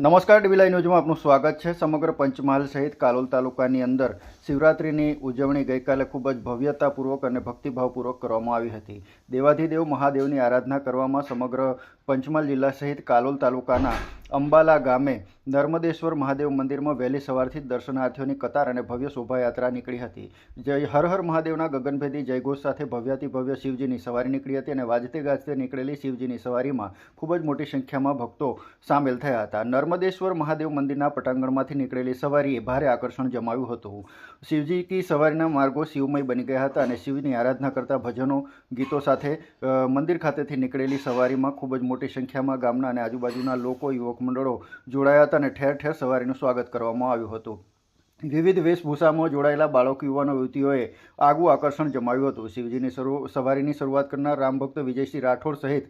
નમસ્કાર ડીવીલાઈ ન્યૂઝમાં આપનું સ્વાગત છે. સમગ્ર પંચમહાલ સહિત કાલોલ તાલુકાની અંદર શિવરાત્રિની ઉજવણી ગઈકાલે ખૂબ જ ભવ્યતાપૂર્વક અને ભક્તિભાવપૂર્વક કરવામાં આવી હતી. દેવાધિદેવ મહાદેવની આરાધના કરવામાં સમગ્ર પંચમહાલ જિલ્લા સહિત કાલોલ તાલુકાના અંબાલા ગામે નર્મદેશ્વર મહાદેવ મંદિરમાં વહેલી સવારથી દર્શનાર્થીઓની કતાર અને ભવ્ય શોભાયાત્રા નીકળી હતી. જય હર હર મહાદેવના ગગનભેદી જયઘોષ સાથે ભવ્યાતિ ભવ્ય શિવજીની સવારી નીકળી હતી અને વાજતે ગાજતે નીકળેલી શિવજીની સવારીમાં ખૂબ જ મોટી સંખ્યામાં ભક્તો સામેલ થયા હતા. નર્મદેશ્વર મહાદેવ મંદિરના પટાંગણમાંથી નીકળેલી સવારીએ ભારે આકર્ષણ જમાવ્યું હતું. શિવજી કી સવારીના માર્ગો શિવમય બની ગયા હતા અને શિવની આરાધના કરતા ભજનો, ગીતો સાથે મંદિર ખાતેથી નીકળેલી સવારીમાં ખૂબ જ મોટી સંખ્યામાં ગામના અને આજુબાજુના લોકો, યુવક મંડળો જોડાયા અને ઠેર ઠેર સવારીનું સ્વાગત કરવામાં આવ્યું હતું. વિવિધ વેશભૂષામાં જોડાયેલા બાળક, યુવાનો, યુવતીઓએ આગવું આકર્ષણ જમાવ્યું હતું. શિવજીની સવારીની શરૂઆત કરનાર રામભક્ત વિજયસિંહ રાઠોડ સહિત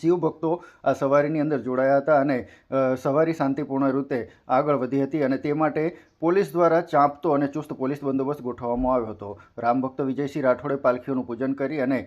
શિવ ભક્તો આ સવારીની અંદર જોડાયા હતા અને સવારી શાંતિપૂર્ણ રીતે આગળ વધી હતી અને તે માટે પોલીસ દ્વારા ચાંપતો અને ચુસ્ત પોલીસ બંદોબસ્ત ગોઠવવામાં આવ્યો હતો. રામભક્ત વિજયસિંહ રાઠોડે પાલખીઓનું પૂજન કરી અને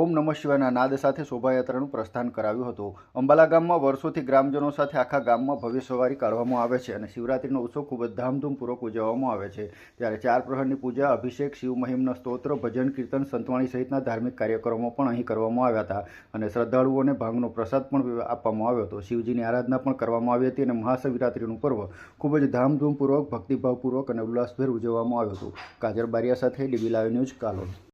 ઓમ નમઃ શિવાયના નાદ સાથે શોભાયાત્રાનું પ્રસ્થાન કરાવ્યું હતું. અંબાલા ગામમાં વર્ષોથી ગ્રામજનો સાથે આખા ગામમાં ભવ્ય સવારી કાઢવામાં આવે છે અને શિવરાત્રિનો ઉત્સવ ખૂબ જ ધામધૂમપૂર્વક ઉજવવામાં આવે છે. ત્યારે ચાર પ્રહરની પૂજા, અભિષેક, શિવ મહિમના સ્તોત્ર, ભજન, કીર્તન, સંતવાણી સહિતના ધાર્મિક કાર્યક્રમો પણ અહીં કરવામાં આવ્યા હતા અને શ્રદ્ધાળુઓને ભાંગનો પ્રસાદ પણ આપવામાં આવ્યો હતો. શિવજીની આરાધના પણ કરવામાં આવી હતી અને મહાશિવરાત્રિનું પર્વ ખૂબ જ ધામધૂમપૂર્વક, ભક્તિભાવપૂર્વક અને ઉલ્લાસભેર ઉજવવામાં આવ્યું હતું. કાજર બારિયા સાથે ડીબી લાઈવ ન્યૂઝ કાલોલ.